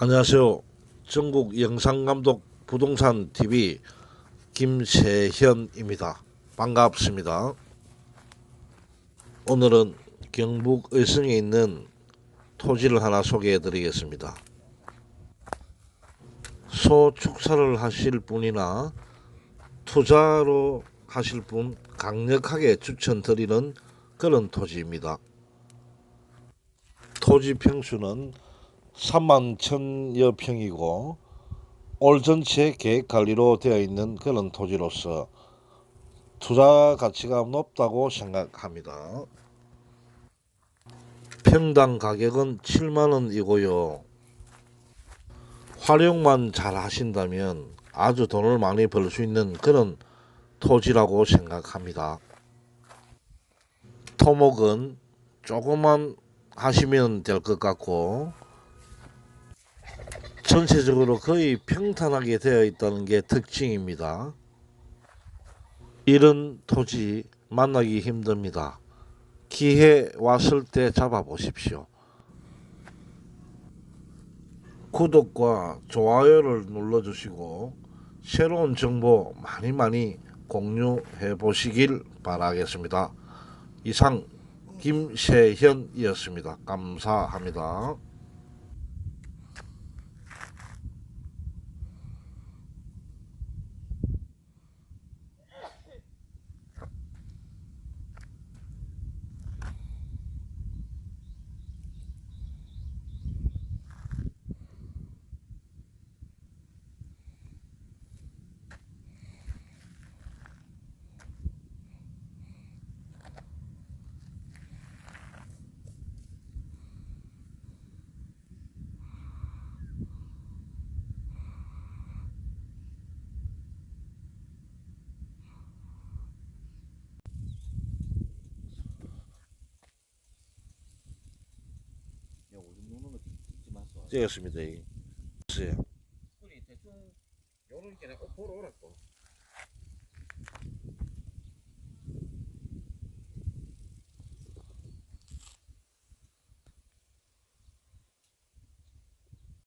안녕하세요. 전국 영상감독 부동산 TV 김세현입니다. 반갑습니다. 오늘은 경북 의성에 있는 토지를 하나 소개해 드리겠습니다. 소축사를 하실 분이나 투자로 하실 분 강력하게 추천드리는 그런 토지입니다. 토지 평수는 3만 천여 평이고 올 전체 계획 관리로 되어 있는 그런 토지로서 투자 가치가 높다고 생각합니다. 평당 가격은 7만 원이고요. 활용만 잘 하신다면 아주 돈을 많이 벌 수 있는 그런 토지라고 생각합니다. 토목은 조금만 하시면 될 것 같고 전체적으로 거의 평탄하게 되어 있다는 게 특징입니다. 이런 토지 만나기 힘듭니다. 기회 왔을 때 잡아보십시오. 구독과 좋아요를 눌러주시고 새로운 정보 많이 많이 공유해 보시길 바라겠습니다. 이상 김세현이었습니다. 감사합니다. 찍었습니다. 이. 우리 대충 요런 게 보러 오라